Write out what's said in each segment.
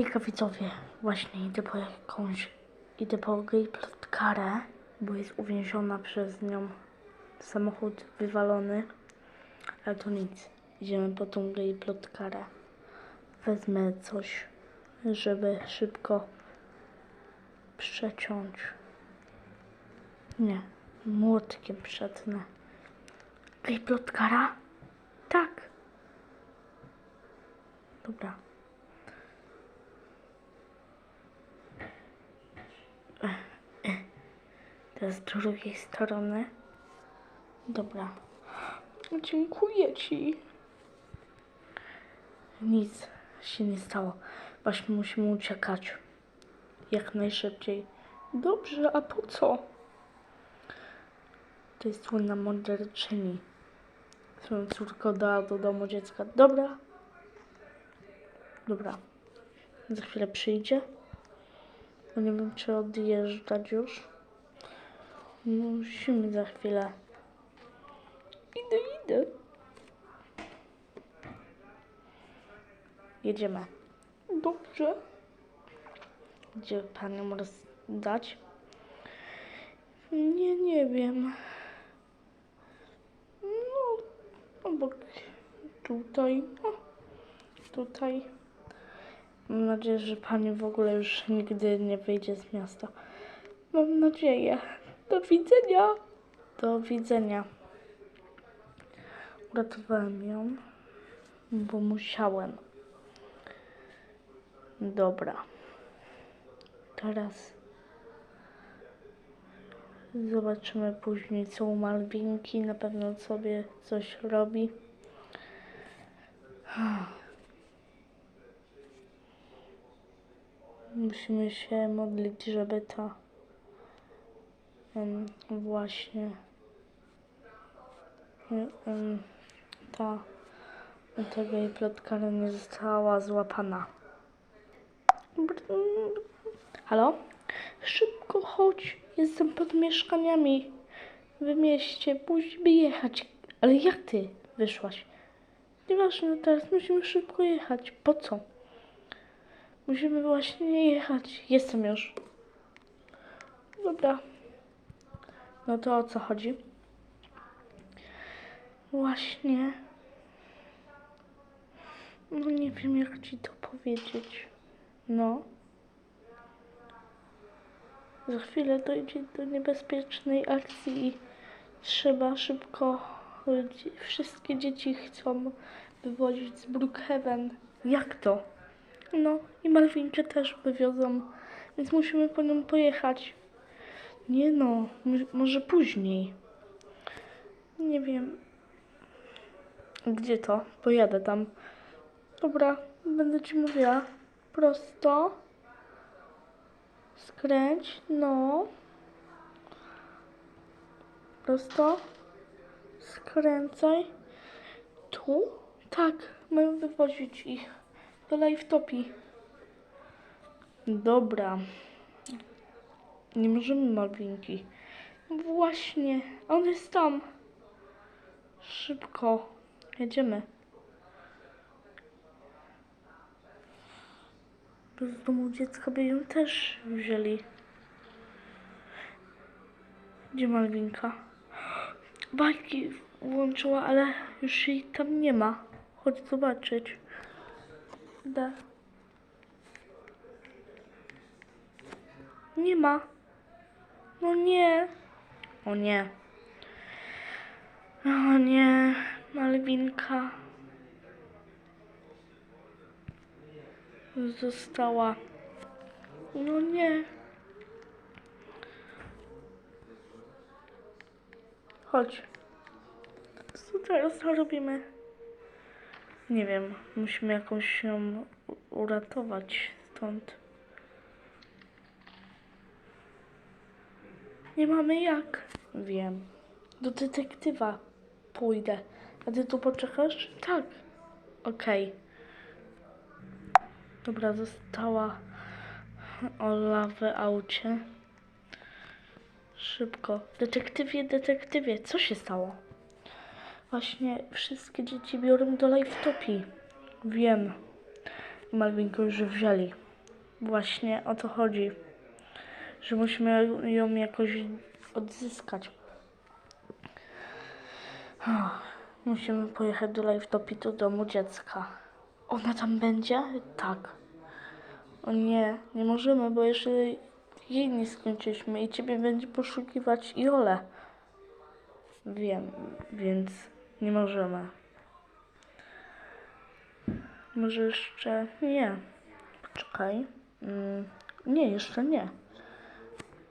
Hejka widzowie, właśnie idę po jakąś, idę po gej plotkarę, bo jest uwięziona przez nią samochód wywalony, ale to nic, idziemy po tą gej plotkarę. Wezmę coś, żeby szybko przeciąć. Nie, młotkiem przetnę. Gej plotkara? Tak. Dobra. Teraz z drugiej strony. Dobra. Dziękuję ci. Nic się nie stało. Właśnie musimy uciekać. Jak najszybciej. Dobrze, a po co? To jest słynna morderczyni. Swoją córkę dała do domu dziecka. Dobra. Dobra. Za chwilę przyjdzie. Bo nie wiem, czy odjeżdżać już. Musimy za chwilę. Idę, idę. Jedziemy. Dobrze. Gdzie panią rozdać? Nie, nie wiem. No, obok tutaj. O, tutaj. Mam nadzieję, że pani w ogóle już nigdy nie wyjdzie z miasta. Mam nadzieję. Do widzenia. Do widzenia. Uratowałem ją, bo musiałem. Dobra. Teraz zobaczymy później, co u Malwinki. Na pewno sobie coś robi. Musimy się modlić, żeby ta em, właśnie em, ta tego jej plotkara nie została złapana. Halo? Szybko chodź, jestem pod mieszkaniami w mieście, musimy jechać. Ale jak ty wyszłaś? Nieważne, teraz musimy szybko jechać. Po co? Musimy właśnie jechać. Jestem już. Dobra. No to o co chodzi? Właśnie. No nie wiem jak ci to powiedzieć. No. Za chwilę dojdzie do niebezpiecznej akcji i trzeba szybko. Wszystkie dzieci chcą wywozić z Brookhaven. Jak to? No i Malwinkę też wywiozą, więc musimy po nią pojechać. Nie no, może później. Nie wiem. Gdzie to? Pojadę tam. Dobra, będę ci mówiła. Prosto. Skręć, no. Prosto. Skręcaj. Tu? Tak, mają wywozić ich do Lifetopi. Dobra. Nie możemy Malwinki. Właśnie, on jest tam. Szybko. Jedziemy. Z domu dziecka by ją też wzięli. Gdzie Malwinka? Bajki włączyła, ale już jej tam nie ma. Chodź zobaczyć. Da. Nie ma. No nie. O nie. O nie. Malwinka. Została. No nie. Chodź. Co teraz robimy? Nie wiem, musimy jakąś ją uratować stąd. Nie mamy jak. Wiem. Do detektywa pójdę. A ty tu poczekasz? Tak. Okej. Dobra, została Ola w aucie. Szybko. Detektywie, detektywie, co się stało? Właśnie wszystkie dzieci biorą do Lifetopi. Wiem. Malwinkę już wzięli. Właśnie o to chodzi. Że musimy ją jakoś odzyskać. Musimy pojechać do Live do domu dziecka. Ona tam będzie? Tak. O nie, nie możemy, bo jeszcze jej nie skończyliśmy i ciebie będzie poszukiwać Jole. Wiem, więc nie możemy. Może jeszcze nie. Poczekaj. Mm, nie, jeszcze nie.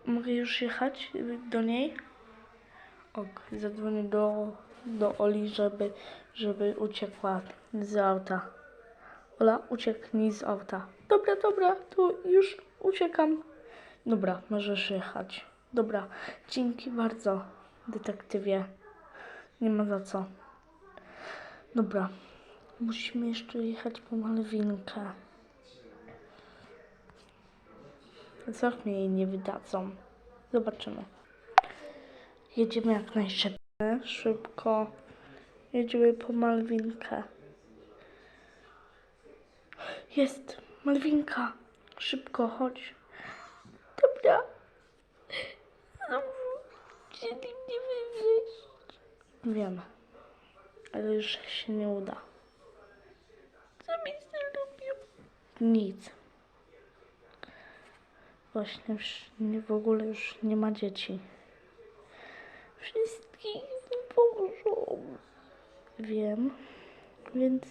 Mogę już jechać do niej? Ok, zadzwonię do, do Oli, żeby, żeby uciekła z auta. Ola, ucieknij z auta. Dobra, dobra, to już uciekam. Dobra, możesz jechać. Dobra, dzięki bardzo, detektywie. Nie ma za co. Dobra, musimy jeszcze jechać po Malwinkę. Co mnie jej nie wydadzą? Zobaczymy. Jedziemy jak najszybciej. Szybko. Jedziemy po Malwinkę. Jest! Malwinka! Szybko, chodź. Dobra. Chcieli mnie wywieźć. Wiem. Ale już się nie uda. Co mi zrobił? Nic. Właśnie już nie, w ogóle już nie ma dzieci. Wszystkich wywożą. Wiem, więc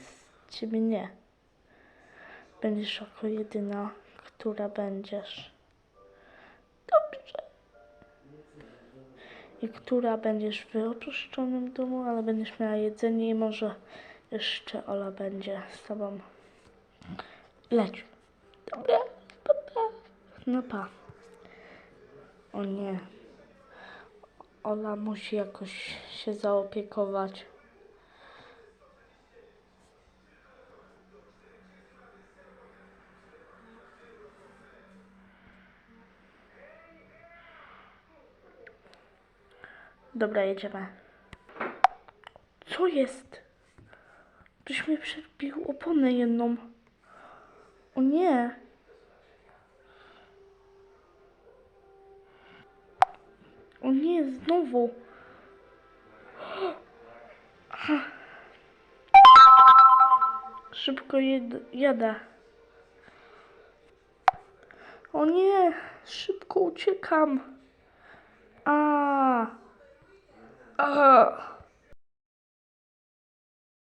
ciebie nie. Będziesz jako jedyna, która będziesz. Dobrze. I która będziesz w opuszczonym domu, ale będziesz miała jedzenie i może jeszcze Ola będzie z tobą. Leć. Dobra. No pa. O nie. Ola musi jakoś się zaopiekować. Dobra, jedziemy. Co jest? Ktoś mi przebił oponę jedną. O nie. O nie, znowu. Szybko jed jadę. O nie, szybko uciekam. A. A.